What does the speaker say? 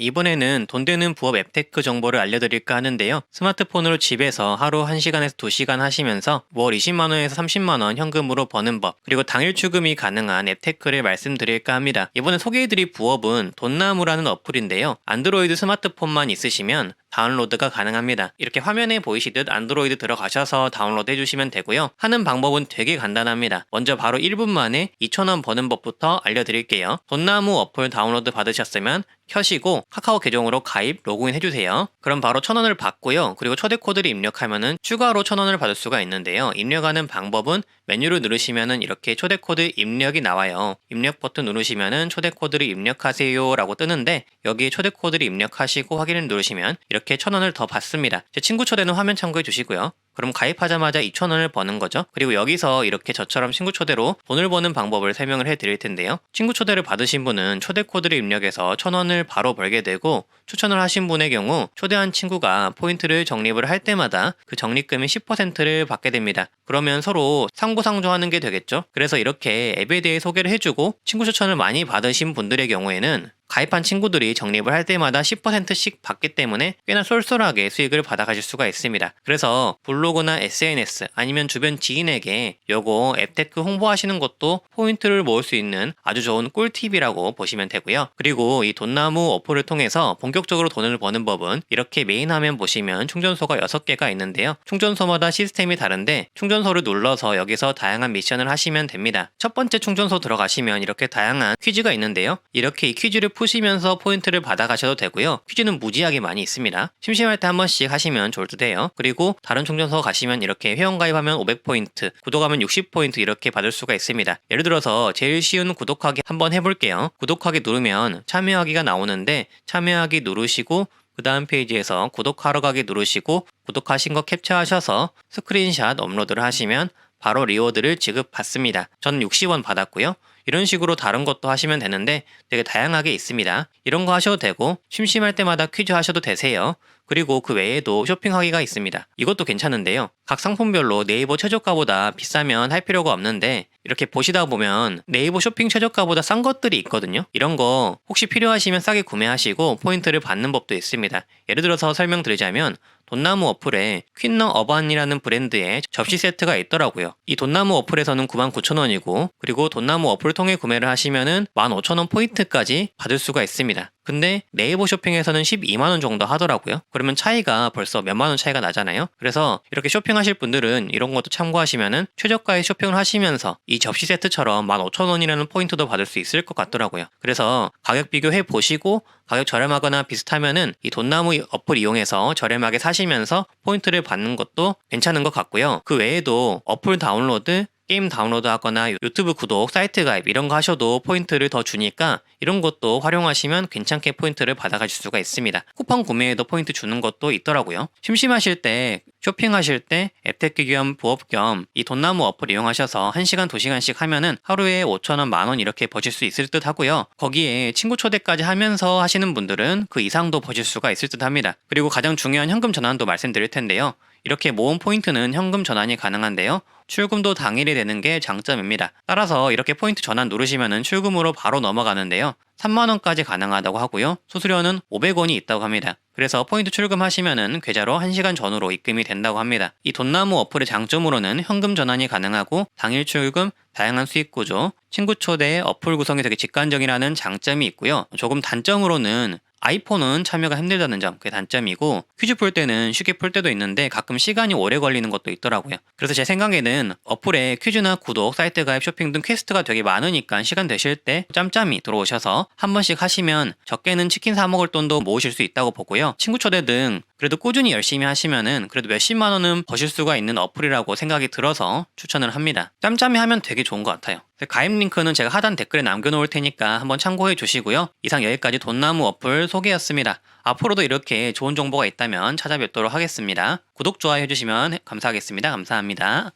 이번에는 돈 되는 부업 앱테크 정보를 알려드릴까 하는데요. 스마트폰으로 집에서 하루 1시간에서 2시간 하시면서 월 20만원에서 30만원 현금으로 버는 법, 그리고 당일 출금이 가능한 앱테크를 말씀드릴까 합니다. 이번에 소개해드릴 부업은 돈나무라는 어플인데요. 안드로이드 스마트폰만 있으시면 다운로드가 가능합니다. 이렇게 화면에 보이시듯 안드로이드 들어가셔서 다운로드 해주시면 되고요. 하는 방법은 되게 간단합니다. 먼저 바로 1분 만에 2,000원 버는 법부터 알려드릴게요. 돈나무 어플 다운로드 받으셨으면 켜시고 카카오 계정으로 가입, 로그인 해주세요. 그럼 바로 1,000원을 받고요. 그리고 초대 코드를 입력하면은 추가로 1,000원을 받을 수가 있는데요. 입력하는 방법은 메뉴를 누르시면은 이렇게 초대 코드 입력이 나와요. 입력 버튼 누르시면은 초대 코드를 입력하세요라고 뜨는데 여기에 초대 코드를 입력하시고 확인을 누르시면 이렇게 1,000원을 더 받습니다. 제 친구 초대는 화면 참고해 주시고요. 그럼 가입하자마자 2,000원을 버는 거죠. 그리고 여기서 이렇게 저처럼 친구 초대로 돈을 버는 방법을 설명을 해 드릴 텐데요. 친구 초대를 받으신 분은 초대 코드를 입력해서 1,000원을 바로 벌게 되고 추천을 하신 분의 경우 초대한 친구가 포인트를 적립을 할 때마다 그 적립금의 10%를 받게 됩니다. 그러면 서로 상부상조하는 게 되겠죠. 그래서 이렇게 앱에 대해 소개를 해주고 친구 추천을 많이 받으신 분들의 경우에는 가입한 친구들이 적립을 할 때마다 10%씩 받기 때문에 꽤나 쏠쏠하게 수익을 받아가실 수가 있습니다. 그래서 블 로그나 SNS 아니면 주변 지인에게 요거 앱테크 홍보하시는 것도 포인트를 모을 수 있는 아주 좋은 꿀팁이라고 보시면 되고요. 그리고 이 돈나무 어플을 통해서 본격적으로 돈을 버는 법은 이렇게 메인 화면 보시면 충전소가 6개가 있는데요. 충전소마다 시스템이 다른데 충전소를 눌러서 여기서 다양한 미션을 하시면 됩니다. 첫 번째 충전소 들어가시면 이렇게 다양한 퀴즈가 있는데요. 이렇게 이 퀴즈를 푸시면서 포인트를 받아가셔도 되고요. 퀴즈는 무지하게 많이 있습니다. 심심할 때 한 번씩 하시면 좋을 듯 해요. 그리고 다른 충전소 가시면 이렇게 회원가입하면 500포인트, 구독하면 60포인트 이렇게 받을 수가 있습니다. 예를 들어서 제일 쉬운 구독하기 한번 해볼게요. 구독하기 누르면 참여하기가 나오는데 참여하기 누르시고 그 다음 페이지에서 구독하러 가기 누르시고 구독하신 거 캡처하셔서 스크린샷 업로드를 하시면 바로 리워드를 지급받습니다. 저는 60원 받았고요. 이런 식으로 다른 것도 하시면 되는데 되게 다양하게 있습니다. 이런 거 하셔도 되고 심심할 때마다 퀴즈 하셔도 되세요. 그리고 그 외에도 쇼핑하기가 있습니다. 이것도 괜찮은데요. 각 상품별로 네이버 최저가보다 비싸면 할 필요가 없는데 이렇게 보시다 보면 네이버 쇼핑 최저가보다 싼 것들이 있거든요. 이런 거 혹시 필요하시면 싸게 구매하시고 포인트를 받는 법도 있습니다. 예를 들어서 설명드리자면 돈나무 어플에 퀸너 어반이라는 브랜드의 접시 세트가 있더라고요. 이 돈나무 어플에서는 99,000원이고 그리고 돈나무 어플 통해 구매를 하시면은 15,000원 포인트까지 받을 수가 있습니다. 근데 네이버 쇼핑에서는 12만원 정도 하더라고요. 그러면 차이가 벌써 몇만원 차이가 나잖아요. 그래서 이렇게 쇼핑하실 분들은 이런 것도 참고하시면은 최저가에 쇼핑을 하시면서 이 접시 세트처럼 15,000원이라는 포인트도 받을 수 있을 것 같더라고요. 그래서 가격 비교해 보시고 가격 저렴하거나 비슷하면은 이 돈나무 어플 이용해서 저렴하게 사시면서 포인트를 받는 것도 괜찮은 것 같고요. 그 외에도 어플 다운로드 게임 다운로드 하거나 유튜브 구독, 사이트 가입 이런 거 하셔도 포인트를 더 주니까 이런 것도 활용하시면 괜찮게 포인트를 받아가실 수가 있습니다. 쿠팡 구매에도 포인트 주는 것도 있더라고요. 심심하실 때 쇼핑하실 때 앱테크 겸 부업 겸 이 돈나무 어플 이용하셔서 1시간, 2시간씩 하면은 하루에 5천원, 만원 이렇게 버실 수 있을 듯 하고요. 거기에 친구 초대까지 하면서 하시는 분들은 그 이상도 버실 수가 있을 듯 합니다. 그리고 가장 중요한 현금 전환도 말씀드릴 텐데요. 이렇게 모은 포인트는 현금 전환이 가능한데요. 출금도 당일이 되는 게 장점입니다. 따라서 이렇게 포인트 전환 누르시면 출금으로 바로 넘어가는데요. 3만원까지 가능하다고 하고요. 수수료는 500원이 있다고 합니다. 그래서 포인트 출금하시면은 계좌로 1시간 전후로 입금이 된다고 합니다. 이 돈나무 어플의 장점으로는 현금 전환이 가능하고 당일 출금, 다양한 수익 구조, 친구 초대의 어플 구성이 되게 직관적이라는 장점이 있고요. 조금 단점으로는 아이폰은 참여가 힘들다는 점, 그게 단점이고, 퀴즈 풀 때는 쉽게 풀 때도 있는데 가끔 시간이 오래 걸리는 것도 있더라고요. 그래서 제 생각에는 어플에 퀴즈나 구독, 사이트 가입, 쇼핑 등 퀘스트가 되게 많으니까 시간 되실 때 짬짬이 들어오셔서 한 번씩 하시면 적게는 치킨 사 먹을 돈도 모으실 수 있다고 보고요. 친구 초대 등 그래도 꾸준히 열심히 하시면은 그래도 몇십만 원은 버실 수가 있는 어플이라고 생각이 들어서 추천을 합니다. 짬짬이 하면 되게 좋은 것 같아요. 가입 링크는 제가 하단 댓글에 남겨놓을 테니까 한번 참고해 주시고요. 이상 여기까지 돈나무 어플 소개였습니다. 앞으로도 이렇게 좋은 정보가 있다면 찾아뵙도록 하겠습니다. 구독, 좋아요 해주시면 감사하겠습니다. 감사합니다.